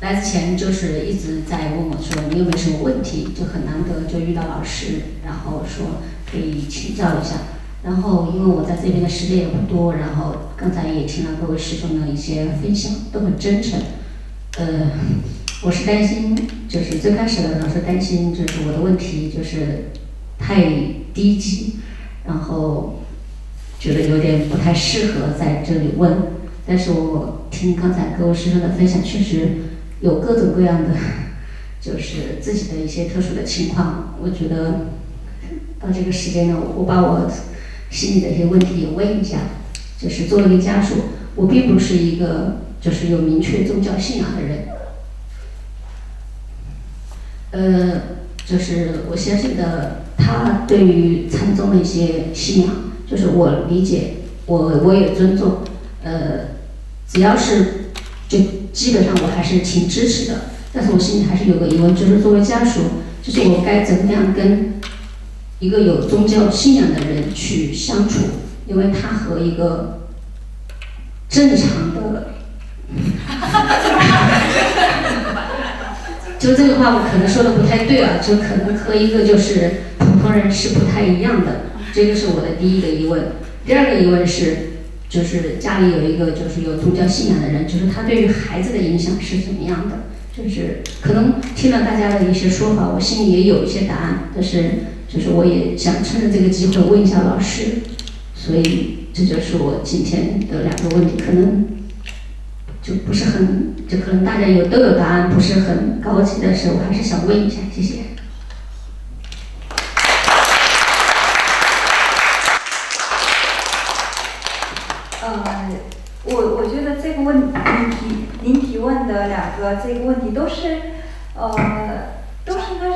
来之前就是一直在问我说你有没有什么问题，就很难得就遇到老师，然后说可以请教一下。然后因为我在这边的时间也不多，然后刚才也听了各位师兄的一些分享，都很真诚。呃，我是担心，就是最开始的时候是担心，就是我的问题就是太低级，然后觉得有点不太适合在这里问。但是我听刚才各位师兄的分享，确实。有各种各样的，就是自己的一些特殊的情况。我觉得到这个时间呢，我把我心里的一些问题也问一下。就是作为一个家属，我并不是一个就是有明确宗教信仰的人。呃，就是我相信的，他对于禅宗的一些信仰，就是我理解，我我也尊重。呃，只要是就。基本上我还是挺支持的，但是我心里还是有个疑问，就是作为家属，就是我该怎么样跟一个有宗教信仰的人去相处？因为他和一个正常的，就这个话我可能说的不太对啊，就可能和一个就是普通人是不太一样的，这个是我的第一个疑问。第二个疑问是。就是家里有一个就是有宗教信仰的人，就是他对于孩子的影响是怎么样的？就是可能听了大家的一些说法，我心里也有一些答案，但是就是我也想趁着这个机会问一下老师，所以这就是我今天的两个问题，可能就不是很，就可能大家有都有答案，不是很高级，但是我还是想问一下，谢谢。的两个这个问题都是，呃，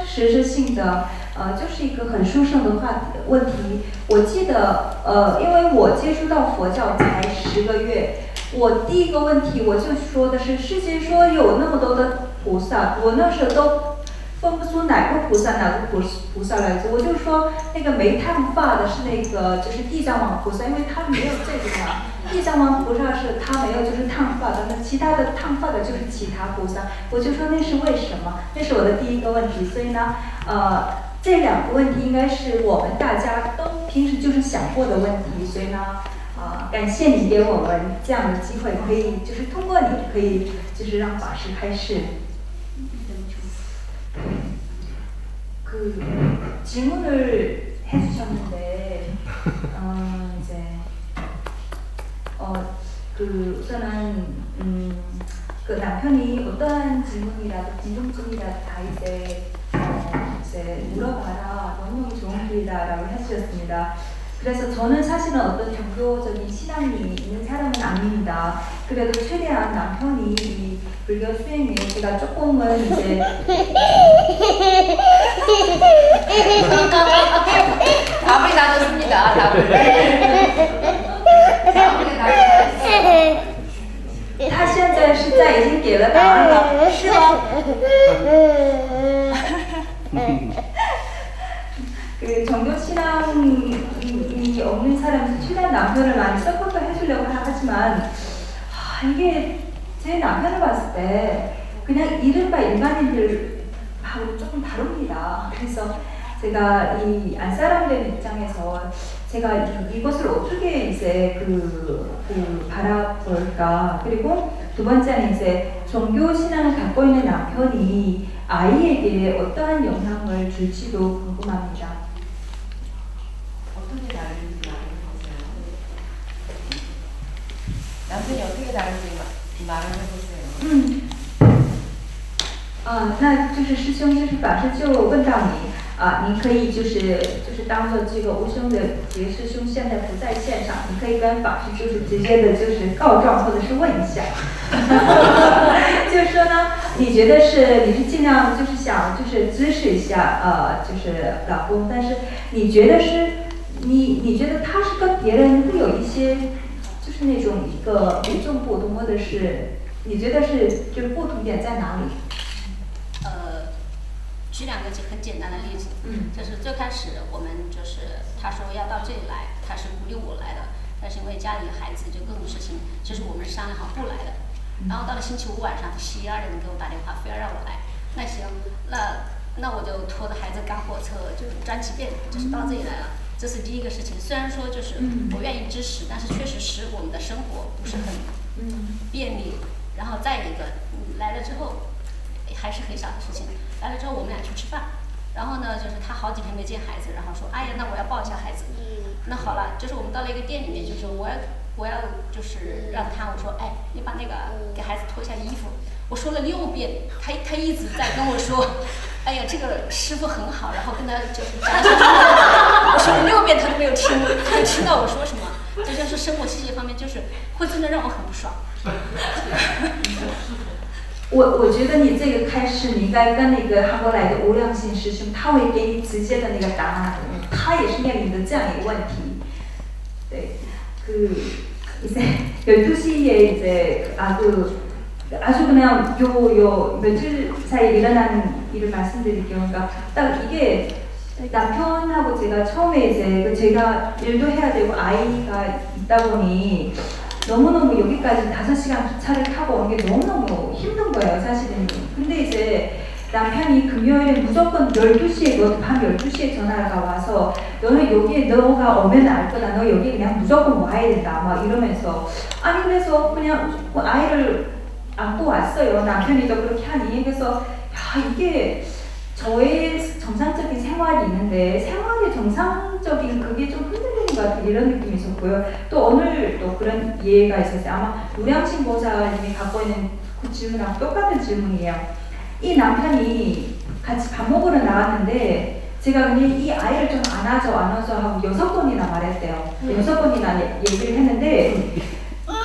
实质性的，呃，就是一个很殊胜的话题问题。我记得，呃，因为我接触到佛教才十个月，我第一个问题我就说的是，世间说有那么多的菩萨，我那时候都。分不出哪个菩萨哪个菩菩萨来着，我就说那个没烫发的是那个就是地藏王菩萨，因为他没有这个嘛。地藏王菩萨是他没有就是烫发的，那其他的烫发的就是其他菩萨。我就说那是为什么？那是我的第一个问题。所以呢，呃，这两个问题应该是我们大家都平时就是想过的问题。所以呢，啊，感谢你给我们这样的机会，可以就是通过你可以就是让法师开示。 그 질문을 해주셨는데 어 이제 어 그 우선은 음 그 남편이 어떠한 질문이라도 궁금증이라도 다 이제 어 이제 물어봐라 너무너무 좋은 길이다라고 해주셨습니다. 그래서 저는 사실은 어떤 종교적인 신앙이 있는 사람은 아닙니다. 그래도 최대한 남편이 이 불교 수행에 제가 조금은 이제 답을 나눴습니다. 답을. 답을 나눴습니다. 他现在是在已经给了答案了，是吗？ 그 종교 신앙이 없는 사람은 최대한 남편을 많이 서포트 해주려고 하지만 아, 이게 제 남편을 봤을 때 그냥 이른바 일반인들하고 조금 다릅니다. 그래서 제가 이 안사람된 입장에서 제가 이, 것을 어떻게 이제 그, 그 바라볼까 그리고 두 번째는 이제 종교 신앙을 갖고 있는 남편이 아이에게 어떠한 영향을 줄지도 궁금합니다. 남편이 어떻게 다른지 말을 해보세요. 음. 啊，那就是师兄，就是法师就问到你，啊，你可以就是就是当做这个吴兄的杰师兄现在不在线上，你可以跟法师就是直接的就是告状或者是问一下，就是说呢，你觉得是你是尽量就是想就是支持一下呃就是老公，但是你觉得是你你觉得他是跟别人会有一些 就是那种一个与众不同，或者是你觉得是就是不同点在哪里？呃举两个很简单的例子，就是最开始我们就是他说要到这里来，他是鼓励我来的，但是因为家里孩子就各种事情，就是我们是商量好不来的。然后到了星期五晚上十一二点钟给我打电话，非要让我来。那行，那那我就拖着孩子赶火车，就转几遍，就是到这里来了。这是第一个事情。虽然说就是我愿意支持，但是确实使我们的生活不是很便利。然后再一个嗯来了之后，还是很小的事情。来了之后我们俩去吃饭，然后呢就是他好几天没见孩子，然后说哎呀那我要抱一下孩子。那好了，就是我们到了一个店里面，就是我要我要就是让他我说哎你把那个给孩子脱一下衣服。我说了六遍，他他一直在跟我说，哎呀这个师傅很好，然后跟他就是讲讲讲我说了六遍他都没有听，他就听到我说什么。这就是生活细节方面，就是会真的让我很不爽。我我觉得你这个开始，你应该跟那个韩国来的无良心师兄，他会给你直接的那个答案，他也是面临的这样一个问题。对，그 이제 12시에 이제 아주 아주 그냥 요, 요 며칠 사이에 일어난 일을 말씀드릴게요. 그러니까 딱 이게 남편하고 제가 처음에 이제 그 제가 일도 해야 되고 아이가 있다 보니 너무너무 여기까지 5시간 기차를 타고 오는 게 너무너무 힘든 거예요, 사실은. 근데 이제 남편이 금요일에 무조건 12시에, 너밤 12시에 전화가 와서 너는 여기에 너가 오면 알 거다. 너 여기 그냥 무조건 와야 된다. 막 이러면서. 아니, 그래서 그냥 그 아이를 안고 왔어요. 남편이 또 그렇게 하니. 그래서, 야, 이게 저의 정상적인 생활이 있는데 생활의 정상적인 그게 좀 흔들리는 것 같은 이런 느낌이 있었고요. 또 오늘 또 그런 예가 있었어요. 아마 우량신 보살님이 갖고 있는 그 질문하고 똑같은 질문이에요. 이 남편이 같이 밥 먹으러 나왔는데 제가 그냥 이 아이를 좀 안아줘 안아줘 하고 여섯 번이나 말했대요. 여섯 번이나 얘- 얘기를 했는데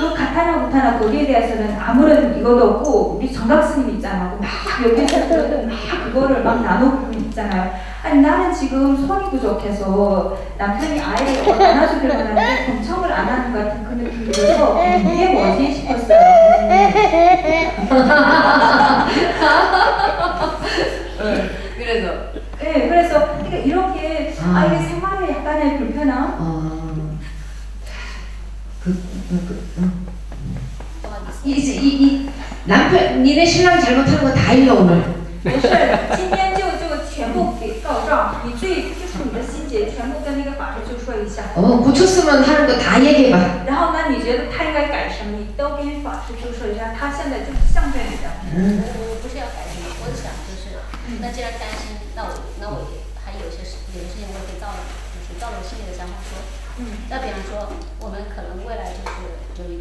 그 가타나 구타나 거기에 대해서는 아무런 이것도 없고 우리 정각 스님 있잖아. 막 여기서 막 그거를 막 나누고 있잖아요. 아니 나는 지금 손이 부족해서 남편이 아이를 안아주기로 하는데 경청을 안 하는 것 같은 그 느낌이 들어서 이게 뭐지 싶었어요. 니네 신랑 잘못한 거 다 읽어 오늘. 不是，今天就就全部给告状，你最就是你的心结全部跟那个法师就说一下。 어, 고쳤으면 하는 거 다 얘기해봐. 然后呢，你觉得他应该改什么，你都跟法师就说一下，他现在就是象征你的。 응. 我我不是要改什么，我是想就是，那既然担心，那我那我也还有一些事，有些事情我也可以照着，就是照着我心里的想法说。嗯。再比方说，我们可能未来就是就是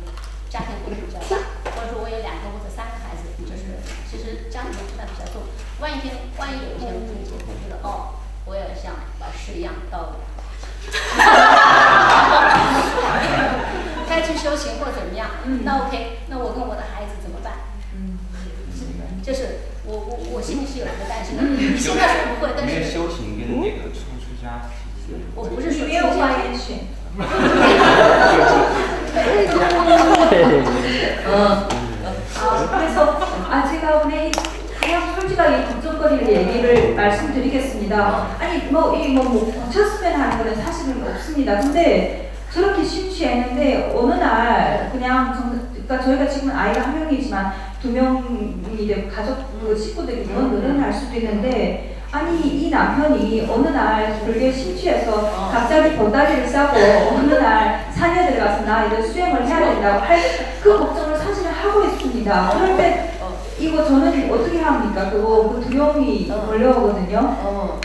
家庭规模比较大，或者说我有两个或者三个孩子，就是其实家庭的负担比较重。万一天万一有一天我觉得哦，我也像老师一样到该去修行或怎么样，那 OK，那我跟我的孩子怎么办？嗯。就是我我我心里是有一个担心的，你现在说不会，但是修行跟那个出出家我不是说没有发言权。어, 아, 그래서 아 제가 오늘 이 그냥 솔직하게 걱정거리를 얘기를 말씀드리겠습니다. 아니 뭐 이뭐 뭐 고쳤으면 하는 거는 사실은 없습니다. 근데 저렇게 심취했는데 어느 날 그냥 정, 그러니까 저희가 지금 아이가 한 명이지만 두 명이 되고 가족 그 식구들이 더 늘어날 수도 있는데 아니 이 남편이 어느 날 불교에 심취해서 갑자기 보따리를 싸고 어느 날 산에 들어가서 나 이런 수행을 해야 된다고 할 그 걱정을 사실은 하고 있습니다. 그럴 때 이거 저는 어떻게 합니까? 그거 그 두려움이 걸려오거든요. 어,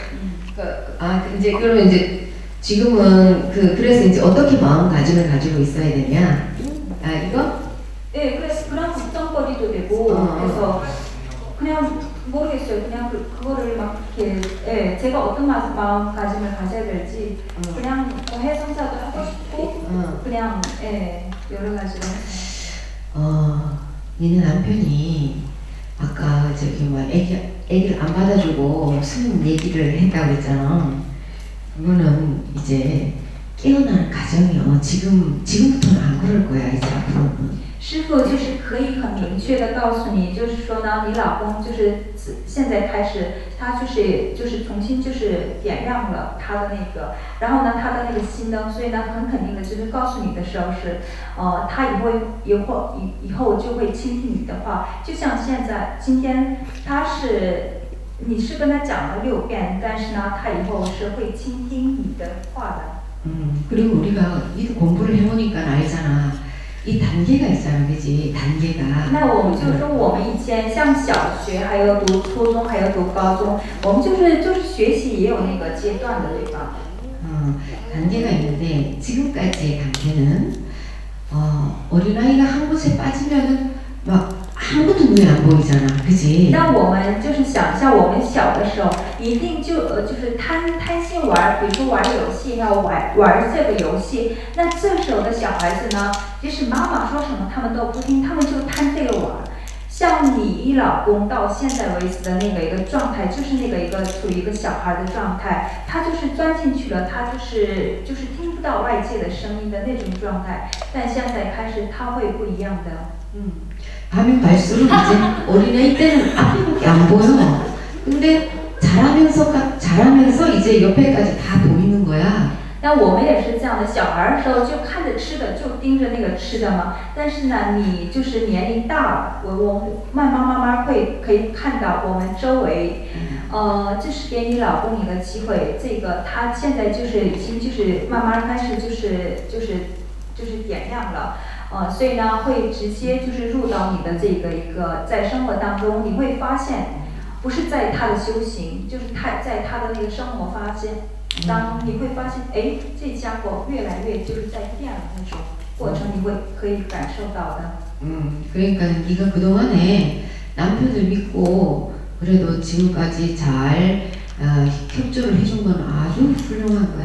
그, 아, 그 이제 그러면 이제 지금은 그 그래서 이제 어떻게 마음가짐을 가지고 있어야 되냐? 아 이거? 네, 그래서 그런 걱정거리도 되고 어. 그래서 그냥 모르겠어요. 그냥 그, 그거를 막 이렇게 예, 제가 어떤 마, 마음가짐을 가져야 될지 어. 그냥 뭐 해성사도 하고 싶고 어, 그냥 예, 여러 가지로 어, 니네 남편이 아까 저기 뭐 애기 애기를 안 받아주고 무슨 얘기를 했다고 했잖아. 그거는 이제 깨어나는 가정이요. 지금 지금부터는 안 그럴 거야 이제 앞으로는. 师傅就是可以很明确的告诉你，就是说呢，你老公就是自现在开始，他就是就是重新就是点亮了他的那个，然后呢，他的那个心灯，所以呢，很肯定的就是告诉你的时候是，呃，他以后以后以以后就会倾听你的话，就像现在今天他是。你是跟他讲了六遍，但是呢，他以后是会倾听你的话的。 음 그리고 우리가 이 공부를 해보니까 알잖아. 이 단계가 있잖아, 그지? 단계가. 那我们就是说，我们以前像小学，还有读初中，还有读高中，我们就是就是学习也有那个阶段的，对吧？ 어, 단계가 있는데 지금까지의 단계는 어, 어린아이가 한 곳에 빠지면은 막 아무것도 눈에 안 보이잖아, 그지? 那我们就是想象我们小的时候，一定就呃就是贪贪心玩，比如说玩游戏要玩玩这个游戏，那这时候的小孩子呢，即使妈妈说什么他们都不听，他们就贪这个玩。像你老公到现在为止的那个一个状态，就是那个一个处于一个小孩的状态，他就是钻进去了，他就是就是听不到外界的声音的那种状态。但现在开始他会不一样的， 嗯。 가면 갈수록 이제 어린아이 때는 앞에밖에 안 보여. 근데 자라면서 자라면서 이제 옆에까지 다 보이는 거야. 那我们也是这样的，小孩儿的时候就看着吃的，就盯着那个吃的嘛。但是呢，你就是年龄大了，我我慢慢慢慢会可以看到我们周围，呃，就是给你老公一个机会，这个他现在就是已经就是慢慢开始就是就是就是点亮了。 呃，所以呢，会直接就是入到你的这个一个在生活当中，你会发现，不是在他的修行，就是他在他的那个生活发现，当你会发现，哎，这家伙越来越就是在变了那种过程，你会可以感受到的。 음, 그러니까 네가 그동안에 남편을 믿고 그래도 지금까지 잘 어, 협조를 해준 건 아주 훌륭한 거야.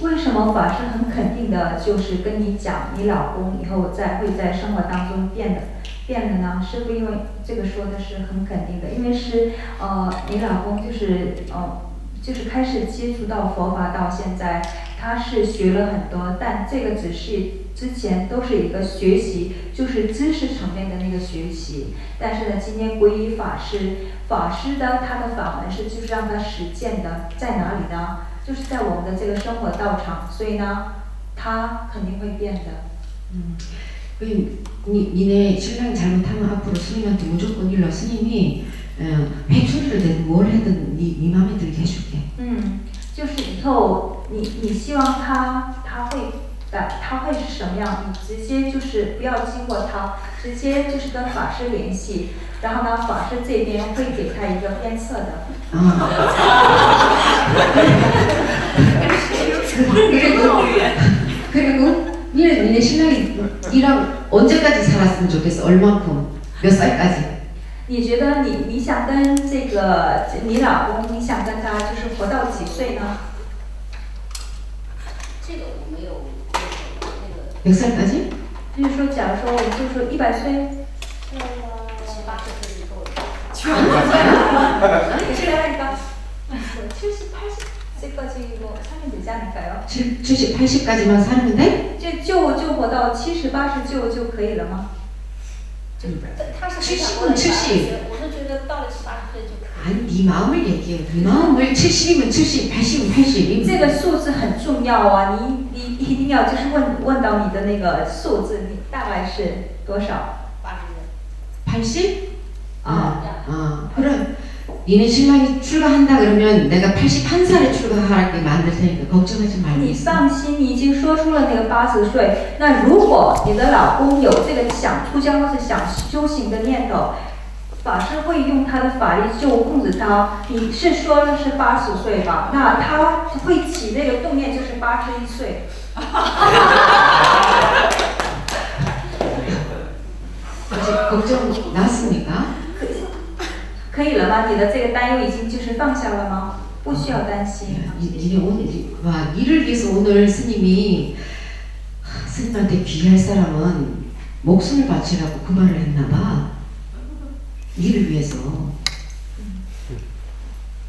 为什么法师很肯定的，就是跟你讲，你老公以后在会在生活当中变的变的呢？师傅因为这个说的是很肯定的，因为是呃，你老公就是呃，就是开始接触到佛法到现在，他是学了很多，但这个只是之前都是一个学习，就是知识层面的那个学习。但是呢，今天皈依法师，法师的他的法门是就是让他实践的，在哪里呢？就是在我们的这个生活道场，所以呢，他肯定会变的。 음, 그 니, 니네 신랑이 잘못하면 앞으로 스님한테 무조건 일러 스님이 어, 회초리를 내든 뭘 하든 니, 니 마음에 들게 해줄게. 嗯，就是以后你你希望他他会 的他会是什么样？你直接就是不要经过他，直接就是跟法师联系，然后呢，法师这边会给他一个鞭策的。 그리고 그리고 니네 니네 신랑이 이랑 언제까지 살았으면 좋겠어? 얼만큼? 몇 살까지? 你觉得你你想跟这个你老公，你想跟他就是活到几岁呢？ 100살까지? 就是说，假如说我们就说一百岁， 그러니까 70, 80세까지 뭐 살면 되지 않을까요? 70, 80까지만 사면 돼? 就就活到七十八十就就可以了吗？他是非常过来70 我是觉得到了十八岁就可 아니 네 마음을 얘기해. 네 마음을 70이면 70, 80이면 80. 这个数字很重要啊！你一定要就是问问到你的那个数字，你大概是多少？八十人。 80? 아, 아, 그럼 니네 신랑이 출가한다 그러면 내가 81살에 출가하게 만들 테니까 걱정하지 말고 你 있어. 放心，你已经说出了那个八十岁。那如果你的老公有这个想出家或者想修行的念头， 法师会用他的法力就控制他。你是说的是八十岁吧？那他会起那个动念就是八十一岁。 이제 걱정 나왔습니까? 可以了吗？你的这个担忧已经就是放下了吗？不需要担心。 이- 이게 오늘 와 이를 위해서 오늘 스님이 하, 스님한테 귀할 사람은 목숨을 바치라고 그 말을 했나봐. 이를 위해서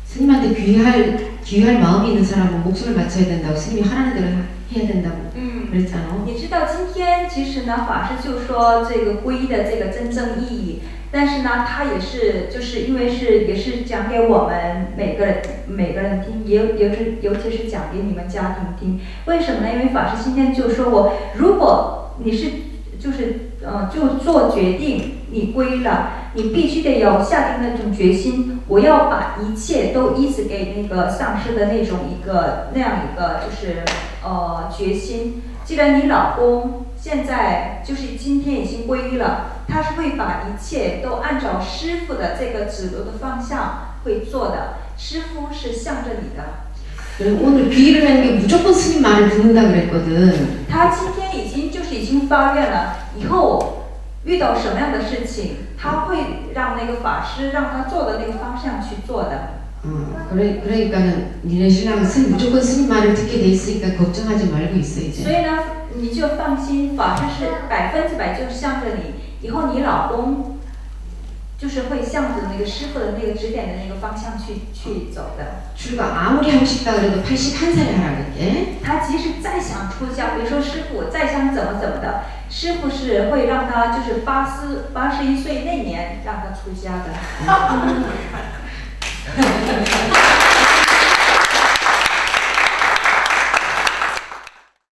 스님한테 귀할 귀할 마음이 있는 사람은 목숨을 바쳐야 된다고 스님이 하라는 대로 해야 된다고 嗯。 그랬잖아. 你知道今天其实呢，法师就说这个皈依的这个真正意义，但是呢，他也是就是因为是也是讲给我们每个人每个人听，也尤其尤其是讲给你们家庭听。为什么呢？因为法师今天就说我，如果你是就是 呃就做决定，你皈依了，你必须得有下定那种决心，我要把一切都依止给那个上师的那种一个那样一个就是呃决心。既然你老公现在就是今天已经皈依了，他是会把一切都按照师傅的这个指路的方向会做的。师傅是向着你的， 그리고 오늘 귀의를 하는 게 무조건 스님 말을 듣는다 그랬거든. 他今天已经就是 已经发愿了，以后遇到什么样的事情，他会让那个法师让他做的那个方向去做的。 어, 그래, 그러니까는 니네 신랑은 스님, 무조건 스님 말을 듣게 돼 있으니까 걱정하지 말고 있어 所 이제. 以呢，你就放心，法师是百分之百就是向着你，以后你老公 就是会向着那个师傅的那个指点的那个方向去去走的。 출가 아무리 하고 싶다 그래도 81살에 하라 그랬게. 他即使再想出家，比如说师傅再想怎么怎么的，师傅是会让他就是八十八十一岁那年让他出家的。